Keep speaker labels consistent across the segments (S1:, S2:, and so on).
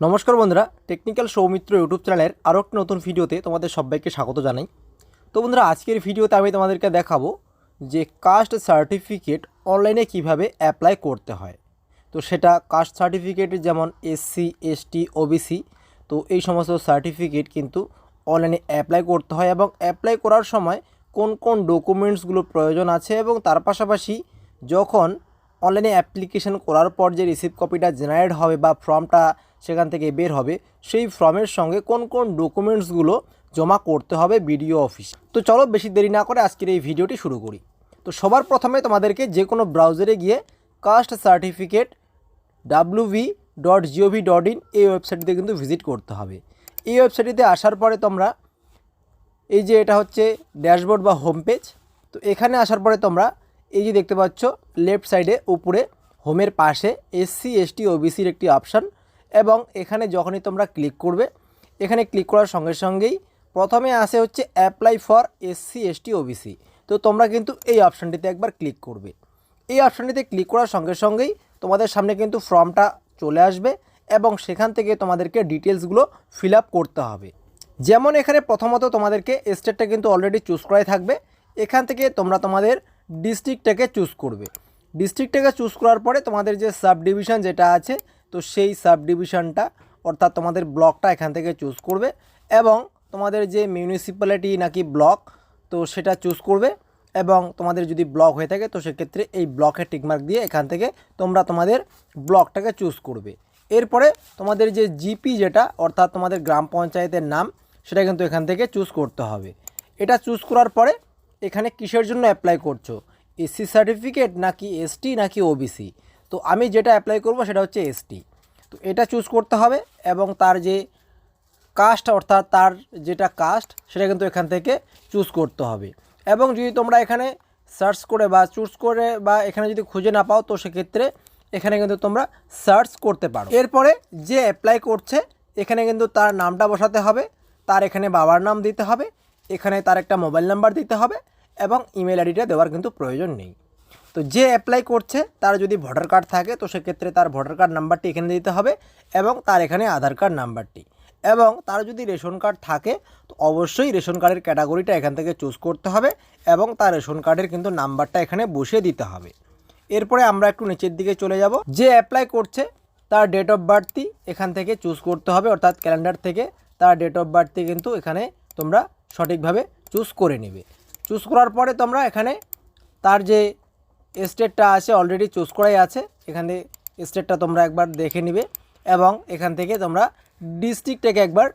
S1: নমস্কার বন্ধুরা technical Soumitra YouTube চ্যানেলের আরও একটি নতুন ভিডিওতে তোমাদের সবাইকে স্বাগত জানাই। তো বন্ধুরা, আজকের ভিডিওতে আমি তোমাদেরকে দেখাবো যে কাস্ট সার্টিফিকেট অনলাইনে কীভাবে অ্যাপ্লাই করতে হয়। তো সেটা কাস্ট সার্টিফিকেট যেমন এসসি এসটি ওবিসি তো এই সমস্ত সার্টিফিকেট কিন্তু অনলাইনে অ্যাপ্লাই করতে হয় এবং অ্যাপ্লাই করার সময় কোন কোন ডকুমেন্টসগুলো প্রয়োজন আছে এবং তার পাশাপাশি যখন অনলাইনে অ্যাপ্লিকেশন করার পর যে রিসিভ কপিটা জেনারেট হবে বা ফর্মটা সেখান থেকে বের হবে, সেই ফর্মের সঙ্গে কোন কোন ডকুমেন্টসগুলো জমা করতে হবে বিডিও অফিস তো চলো বেশি দেরি না করে আজকের এই ভিডিওটি শুরু করি। তো সবার প্রথমে তোমাদেরকে যে কোনো ব্রাউজারে গিয়ে caste certificate W B dot G O V dot in এই ওয়েবসাইটটিতে কিন্তু ভিজিট করতে হবে। এই ওয়েবসাইটটিতে আসার পরে তোমরা এই যে এটা হচ্ছে ড্যাশবোর্ড বা হোম পেজ তো এখানে আসার পরে তোমরা এই যে দেখতে পাচ্ছ লেফট সাইডে উপরে হোমের পাশে এসসি এসটি ওবিসির একটি অপশান এবং এখানে যখনই তোমরা ক্লিক করবে, এখানে ক্লিক করার সঙ্গে সঙ্গেই প্রথমে আসে হচ্ছে apply for SC ST OBC তো তোমরা কিন্তু এই অপশানটিতে একবার ক্লিক করবে। এই অপশানটিতে ক্লিক করার সঙ্গে সঙ্গেই তোমাদের সামনে কিন্তু ফর্মটা চলে আসবে এবং সেখান থেকে তোমাদেরকে ডিটেলসগুলো ফিল করতে হবে। যেমন এখানে প্রথমত তোমাদেরকে স্টেটটা কিন্তু অলরেডি চুজ করাই থাকবে। এখান থেকে তোমরা তোমাদের ডিস্ট্রিক্টটাকে চুজ করবে। ডিস্ট্রিক্টটাকে চুজ করার পরে তোমাদের যে সাব ডিভিশন যেটা আছে, তো সেই সাব ডিভিশনটা অর্থাৎ তোমাদের ব্লকটা এখান থেকে চুজ করবে এবং তোমাদের যে মিউনিসিপ্যালিটি নাকি ব্লক, তো সেটা চুজ করবে এবং তোমাদের যদি ব্লক হয়ে থাকে, তো সেক্ষেত্রে এই ব্লকে টিকমার্ক দিয়ে এখান থেকে তোমরা তোমাদের ব্লকটাকে চুজ করবে। এরপরে তোমাদের যে জিপি যেটা, অর্থাৎ তোমাদের গ্রাম পঞ্চায়েতের নাম, সেটা কিন্তু এখান থেকে চুজ করতে হবে। এটা চুজ করার পরে এখানে কিসের জন্য অ্যাপ্লাই করছ? এসসি সার্টিফিকেট নাকি এসটি নাকি ওবিসি তো আমি যেটা অ্যাপ্লাই করব সেটা হচ্ছে এসটি তো এটা চুজ করতে হবে এবং তার যে কাস্ট অর্থাৎ তার যেটা কাস্ট সেটা কিন্তু এখান থেকে চুজ করতে হবে। এবং যদি তোমরা এখানে সার্চ করে বা চুজ করে বা এখানে যদি খুঁজে না পাও, তো সেক্ষেত্রে এখানে কিন্তু তোমরা সার্চ করতে পারো। এরপরে যে অ্যাপ্লাই করছে, এখানে কিন্তু তার নামটা বসাতে হবে, তার এখানে বাবার নাম দিতে হবে, এখানে তার একটা মোবাইল নাম্বার দিতে হবে এবং ইমেল আইডিটা দেওয়ার কিন্তু প্রয়োজন নেই। তো যে অ্যাপ্লাই করছে, তার যদি ভোটার কার্ড থাকে, তো সেক্ষেত্রে তার ভোটার কার্ড নাম্বারটি এখানে দিতে হবে এবং তার এখানে আধার কার্ড নাম্বারটি এবং তার যদি রেশন কার্ড থাকে, তো অবশ্যই রেশন কার্ডের ক্যাটাগরিটা এখান থেকে চুজ করতে হবে এবং তার রেশন কার্ডের কিন্তু নাম্বারটা এখানে বসিয়ে দিতে হবে। এরপরে আমরা একটু নিচের দিকে চলে যাব। যে অ্যাপ্লাই করছে, তার ডেট অফ বার্থটি এখান থেকে চুজ করতে হবে, অর্থাৎ ক্যালেন্ডার থেকে। তার ডেট অফ বার্থটি কিন্তু এখানে তোমরা সঠিকভাবে চুজ করে নেবে। চুজ করার পরে তোমরা এখানে তার যে স্টেটটা আছে অলরেডি চুজ করাই আছে। এখানে স্টেটটা তোমরা একবার দেখে নিবে এবং এখান থেকে তোমরা ডিস্ট্রিক্টটাকে একবার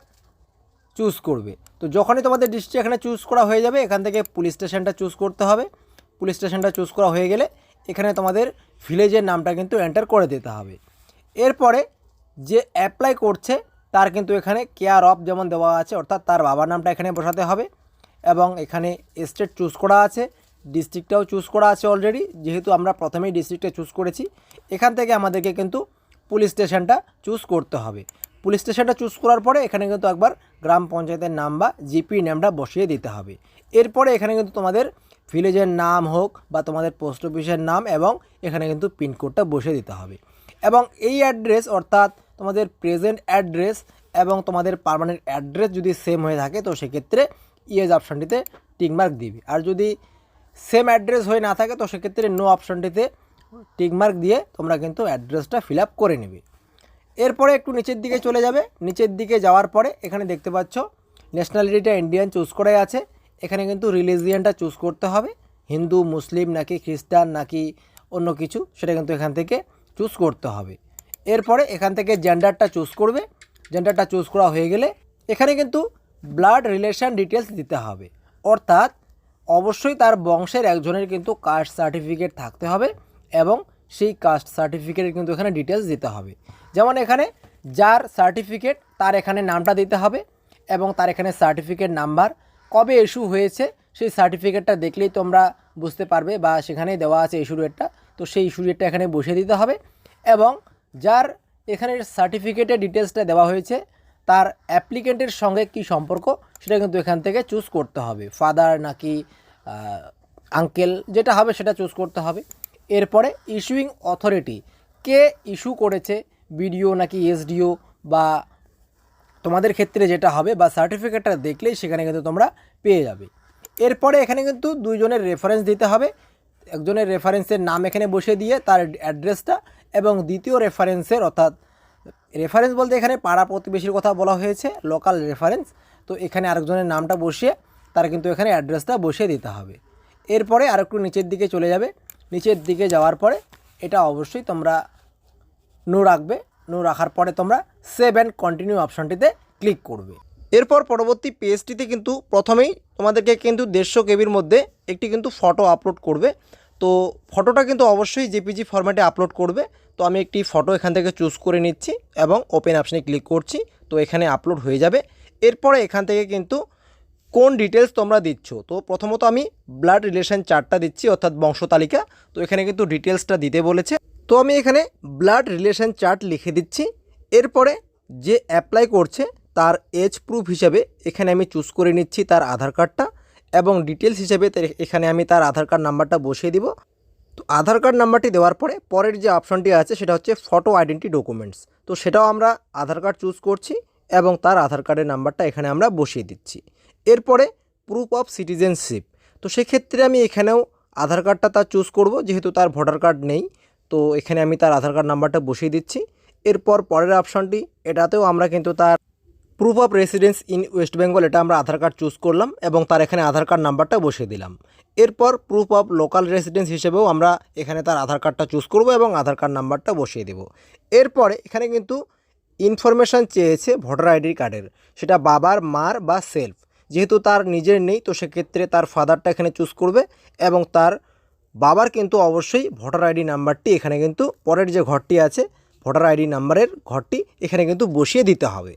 S1: চুজ করবে। তো যখনই তোমাদের ডিস্ট্রিক্ট এখানে চুজ করা হয়ে যাবে, এখান থেকে পুলিশ স্টেশনটা চুজ করতে হবে। পুলিশ স্টেশনটা চুজ করা হয়ে গেলে এখানে তোমাদের ভিলেজের নামটা কিন্তু এন্টার করে দিতে হবে। এরপরে যে অ্যাপ্লাই করছে, তার কিন্তু এখানে কেয়ার অফ যেমন দেওয়া আছে, অর্থাৎ তার বাবার নামটা এখানে বসাতে হবে। এবং এখানে স্টেট চুজ করা আছে, ডিস্ট্রিক্টটাও চুজ করা আছে অলরেডি যেহেতু আমরা প্রথমেই ডিস্ট্রিক্টটা চুজ করেছি। এখান থেকে আমাদেরকে কিন্তু পুলিশ স্টেশনটা চুজ করতে হবে। পুলিশ স্টেশনটা চুজ করার পরে এখানে কিন্তু একবার গ্রাম পঞ্চায়েতের নাম বা জিপি নামটা বসিয়ে দিতে হবে। এরপরে এখানে কিন্তু তোমাদের ভিলেজের নাম হোক বা তোমাদের পোস্ট অফিসের নাম এবং এখানে কিন্তু পিনকোডটা বসিয়ে দিতে হবে। এবং এই অ্যাড্রেস অর্থাৎ তোমাদের প্রেজেন্ট অ্যাড্রেস এবং তোমাদের পারমানেন্ট অ্যাড্রেস যদি সেম হয়ে থাকে, তো সেক্ষেত্রে ইয়েজ অপশানটিতে টিকমার্ক দিবে। আর যদি সেম অ্যাড্রেস হয়ে না থাকে, তো সেক্ষেত্রে নো অপশানটিতে টিকমার্ক দিয়ে তোমরা কিন্তু অ্যাড্রেসটা ফিল আপ করে নেবে। এরপরে একটু নিচের দিকে চলে যাবে। নিচের দিকে যাওয়ার পরে এখানে দেখতে পাচ্ছ ন্যাশনালিটিটা ইন্ডিয়ান চুজ করে আছে। এখানে কিন্তু রিলিজিয়ানটা চুজ করতে হবে। হিন্দু, মুসলিম, নাকি খ্রিস্টান, নাকি অন্য কিছু, সেটা কিন্তু এখান থেকে চুজ করতে হবে। এরপরে এখান থেকে জেন্ডারটা চুজ করবে। জেন্ডারটা চুজ করা হয়ে গেলে এখানে কিন্তু ব্লাড রিলেশন ডিটেলস দিতে হবে। অর্থাৎ অবশ্যই তার বংশের একজনের কিন্তু কাস্ট সার্টিফিকেট থাকতে হবে এবং সেই কাস্ট সার্টিফিকেটের কিন্তু এখানে ডিটেলস দিতে হবে। যেমন এখানে যার সার্টিফিকেট তার এখানে নামটা দিতে হবে এবং তার এখানে সার্টিফিকেট নাম্বার কবে ইস্যু হয়েছে, সেই সার্টিফিকেটটা দেখলেই তোমরা বুঝতে পারবে বা সেখানেই দেওয়া আছে ইস্যু ডেটটা তো সেই ইস্যু ডেটটা এখানে বসিয়ে দিতে হবে এবং যার এখানে সার্টিফিকেটের ডিটেলসটা দেওয়া হয়েছে তার অ্যাপ্লিকেন্টের সঙ্গে কি সম্পর্ক, সেটা কিন্তু এখান থেকে চুজ করতে হবে। ফাদার নাকি আঙ্কেল যেটা হবে সেটা চুজ করতে হবে। এরপরে ইস্যুইং অথরিটি কে ইস্যু করেছে বিডিও নাকি এসডিও বা তোমাদের ক্ষেত্রে যেটা হবে, বা সার্টিফিকেটটা দেখলেই সেখানে কিন্তু তোমরা পেয়ে যাবে। এরপরে এখানে কিন্তু দুইজনের রেফারেন্স দিতে হবে। একজনের রেফারেন্সের নাম এখানে বসে দিয়ে তার অ্যাড্রেসটা এবং দ্বিতীয় রেফারেন্সের অর্থাৎ রেফারেন্স বলতে এখানে পাড়া প্রতিবেশীর কথা বলা হয়েছে লোকাল রেফারেন্স তো এখানে আরেকজনের নামটা বসিয়ে, তার কিন্তু এখানে অ্যাড্রেসটা বসিয়ে দিতে হবে। এরপরে আরেকটু নিচের দিকে চলে যাবে। নিচের দিকে যাওয়ার পরে এটা অবশ্যই তোমরা নো রাখবে। নো রাখার পরে তোমরা সেভ অ্যান্ড কন্টিনিউ অপশানটিতে ক্লিক করবে। এরপর পরবর্তী পেজটিতে কিন্তু প্রথমেই তোমাদেরকে কিন্তু দেড়শো কেবির মধ্যে একটি কিন্তু ফটো আপলোড করবে। তো ফটোটা কিন্তু অবশ্যই জেপিজি ফরম্যাটে আপলোড করবে। তো আমি একটি ফটো এখান থেকে চুজ করে নিচ্ছি এবং ওপেন অপশানে ক্লিক করছি। তো এখানে আপলোড হয়ে যাবে। এরপরে এখান থেকে কিন্তু কোন ডিটেলস তোমরা দিচ্ছ? তো প্রথমত আমি ব্লাড রিলেশন চার্টটা দিচ্ছি, অর্থাৎ বংশ তালিকা। তো এখানে কিন্তু ডিটেলসটা দিতে বলেছে। তো আমি এখানে ব্লাড রিলেশন চার্ট লিখে দিচ্ছি। এরপরে যে অ্যাপ্লাই করছে তার এজ প্রুফ হিসাবে এখানে আমি চুজ করে নিচ্ছি তার আধার কার্ডটা এবং ডিটেলস হিসেবে এখানে আমি তার আধার কার্ড নাম্বারটা বসিয়ে দিব। তো আধার কার্ড নাম্বারটি দেওয়ার পরে পরের যে অপশনটি আছে সেটা হচ্ছে ফটো আইডেন্টি ডকুমেন্টস তো সেটাও আমরা আধার কার্ড চুজ করছি এবং তার আধার কার্ডের নাম্বারটা এখানে আমরা বসিয়ে দিচ্ছি। এরপরে প্রুফ অফ সিটিজেনশিপ তো সেক্ষেত্রে আমি এখানেও আধার কার্ডটা তার চুজ করব, যেহেতু তার ভোটার কার্ড নেই। তো এখানে আমি তার আধার কার্ড নাম্বারটা বসিয়ে দিচ্ছি। এরপর পরের অপশনটি এটাতেও আমরা কিন্তু তার proof of residence in West Bengal এটা আমরা আধার কার্ড চুজ করলাম এবং তার এখানে আধার কার্ড নাম্বারটা বসিয়ে দিলাম। এরপর প্রুফ অফ লোকাল রেসিডেন্স হিসেবেও আমরা এখানে তার আধার কার্ডটা চুজ করব এবং আধার কার্ড নাম্বারটা বসিয়ে দেব। এরপরে এখানে কিন্তু ইনফরমেশান চেয়েছে ভোটার আইডি কার্ডের সেটা বাবার, মার বা সেলফ যেহেতু তার নিজের নেই, তো সেক্ষেত্রে তার ফাদারটা এখানে চুজ করবে এবং তার বাবার কিন্তু অবশ্যই ভোটার আইডি নাম্বারটি এখানে কিন্তু পরের যে ঘরটি আছে ভোটার আইডি নাম্বারের ঘরটি এখানে কিন্তু বসিয়ে দিতে হবে।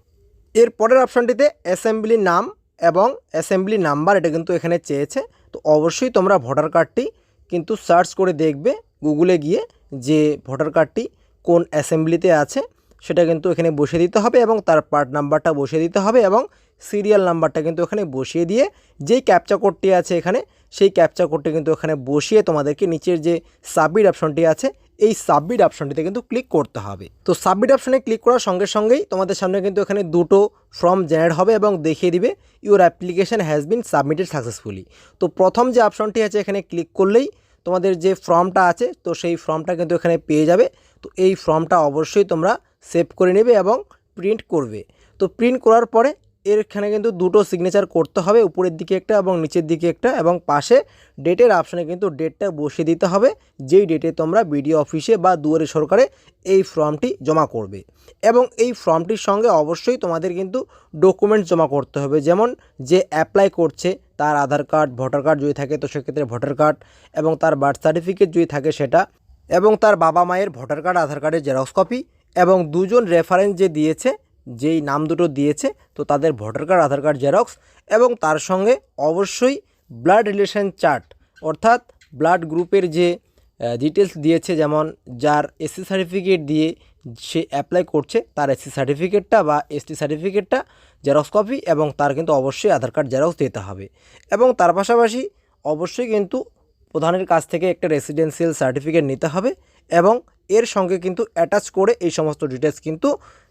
S1: এর পরের অপশানটিতে অ্যাসেম্বলি নাম এবং অ্যাসেম্বলি নাম্বার এটা কিন্তু এখানে চেয়েছে। তো অবশ্যই তোমরা ভোটার কার্ডটি কিন্তু সার্চ করে দেখবে গুগলে গিয়ে যে ভোটার কার্ডটি কোন অ্যাসেম্বলিতে আছে, সেটা কিন্তু এখানে বসিয়ে দিতে হবে এবং তার পার্ট নাম্বারটা বসিয়ে দিতে হবে এবং সিরিয়াল নাম্বারটা কিন্তু এখানে বসিয়ে দিয়ে যেই ক্যাপচা কোডটি আছে এখানে সেই ক্যাপচা কোডটি কিন্তু এখানে বসিয়ে তোমাদেরকে নিচের যে সাবমিট অপশনটি আছে, এই সাবমিট অপশনটিতে কিন্তু ক্লিক করতে হবে। তো সাবমিট অপশনে ক্লিক করার সঙ্গে সঙ্গেই তোমাদের সামনে কিন্তু এখানে দুটো ফর্ম জেনারেট হবে এবং দেখিয়ে দিবে your application has been submitted successfully তো প্রথম যে অপশনটি আছে এখানে ক্লিক করলেই তোমাদের যে ফর্মটা আছে, তো সেই ফর্মটা কিন্তু এখানে পেয়ে যাবে। তো এই ফর্মটা অবশ্যই তোমরা সেভ করে নেবে এবং প্রিন্ট করবে। তো প্রিন্ট করার পরে এর এখানে কিন্তু দুটো সিগনেচার করতে হবে, উপরের দিকে একটা এবং নিচের দিকে একটা এবং পাশে ডেটের অপশানে কিন্তু ডেটটা বসিয়ে দিতে হবে, যেই ডেটে তোমরা বিডিও অফিসে বা দুয়ারে সরকারে এই ফর্মটি জমা করবে। এবং এই ফর্মটির সঙ্গে অবশ্যই তোমাদের কিন্তু ডকুমেন্টস জমা করতে হবে, যেমন যে অ্যাপ্লাই করছে, তার আধার কার্ড ভোটার কার্ড যদি থাকে তো সেক্ষেত্রে ভোটার কার্ড এবং তার বার্থ সার্টিফিকেট যদি থাকে সেটা এবং তার বাবা মায়ের ভোটার কার্ড আধার কার্ডের জেরক্স কপি এবং দুজন রেফারেন্স যে দিয়েছে যেই নাম দুটো দিয়েছে, তো তাদের voter card, Aadhaar card, xerox এবং তার সঙ্গে অবশ্যই ব্লাড রিলেশন চার্ট, অর্থাৎ ব্লাড গ্রুপের যে ডিটেলস দিয়েছে, যেমন যার এসসি সার্টিফিকেট দিয়ে সে অ্যাপ্লাই করছে, তার এসসি সার্টিফিকেটটা বা এসটি সার্টিফিকেটটা জেরক্স কপি এবং তার কিন্তু অবশ্যই আধার কার্ড, জেরক্স দিতে হবে এবং তার পাশাপাশি অবশ্যই কিন্তু প্রধানের কাছ থেকে একটা রেসিডেন্সিয়াল সার্টিফিকেট নিতে হবে এবং এর সঙ্গে কিন্তু অ্যাটাচ করে এই সমস্ত ডিটেলস কিন্তু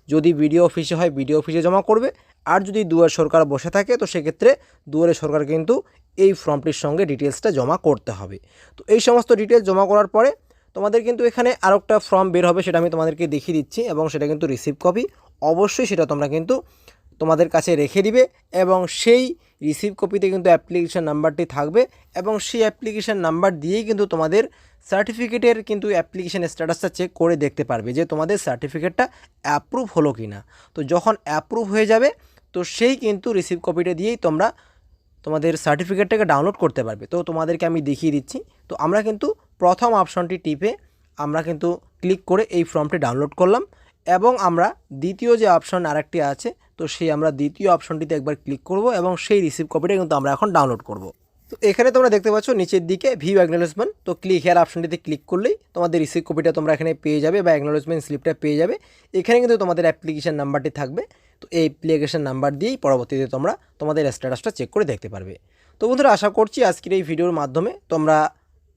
S1: যদি বিডিও অফিসে হয়, বিডিও অফিসে জমা করবে। আর যদি দুয়ার সরকার বসে থাকে, তো সেক্ষেত্রে দুয়ারে সরকার কিন্তু এই ফর্মটির সঙ্গে ডিটেলসটা জমা করতে হবে। তো এই সমস্ত ডিটেলস জমা করার পরে তোমাদের কিন্তু এখানে আরও একটা ফর্ম বের হবে, সেটা আমি তোমাদেরকে দেখিয়ে দিচ্ছি এবং সেটা কিন্তু রিসিভ কপি অবশ্যই সেটা তোমরা কিন্তু তোমাদের কাছে রেখে দিবে এবং সেই রিসিভ কপিতে কিন্তু অ্যাপ্লিকেশান নাম্বারটি থাকবে এবং সেই অ্যাপ্লিকেশান নাম্বার দিয়েই কিন্তু তোমাদের সার্টিফিকেটের কিন্তু অ্যাপ্লিকেশান স্ট্যাটাসটা চেক করে দেখতে পারবে যে তোমাদের সার্টিফিকেটটা অ্যাপ্রুভ হলো কি না তো যখন অ্যাপ্রুভ হয়ে যাবে, তো সেই কিন্তু রিসিভ কপিটা দিয়েই তোমরা তোমাদের সার্টিফিকেটটাকে ডাউনলোড করতে পারবে। তো তোমাদেরকে আমি দেখিয়ে দিচ্ছি। তো আমরা কিন্তু প্রথম অপশনটি টিপে আমরা কিন্তু ক্লিক করে এই ফর্মটি ডাউনলোড করলাম এবং আমরা দ্বিতীয় যে অপশন আরেকটি আছে, তো সেই আমরা দ্বিতীয় অপশনটিতে একবার ক্লিক করব এবং সেই রিসিভ কপিটা কিন্তু আমরা এখন ডাউনলোড করব। তো এখানে তোমরা দেখতে পাচ্ছ নিচের দিকে ভিউ অ্যাকনোলেজমেন্ট তো ক্লিক হেয়ার অপশনটিতে ক্লিক করলেই তোমাদের রিসিভ কপিটা তোমরা এখানে পেয়ে যাবে বা অ্যাকনোলেজমেন্ট স্লিপটা পেয়ে যাবে। এখানে কিন্তু তোমাদের অ্যাপ্লিকেশান নাম্বারটি থাকবে। তো এই অ্যাপ্লিকেশন নাম্বার দিয়েই পরবর্তীতে তোমরা তোমাদের স্ট্যাটাসটা চেক করে দেখতে পারবে। তো বন্ধুরা, আশা করছি আজকের এই ভিডিওর মাধ্যমে তোমরা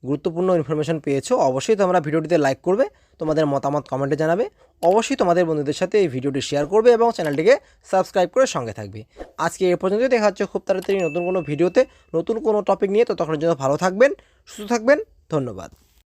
S1: গুরুত্বপূর্ণ ইনফরমেশন পেয়েছ। অবশ্যই তোমরা ভিডিওটিতে লাইক করবে। তোমাদের মতামত কমেন্টে জানাবে। অবশ্যই তোমাদের বন্ধুদের সাথে এই ভিডিওটি শেয়ার করবে এবং চ্যানেলটিকে সাবস্ক্রাইব করে সঙ্গে থাকবে। আজকে এ পর্যন্ত দেখা হচ্ছে খুব তাড়াতাড়ি নতুন কোনো ভিডিওতে নতুন কোনো টপিক নিয়ে তো তখন জন্য ভালো থাকবেন, সুস্থ থাকবেন, ধন্যবাদ।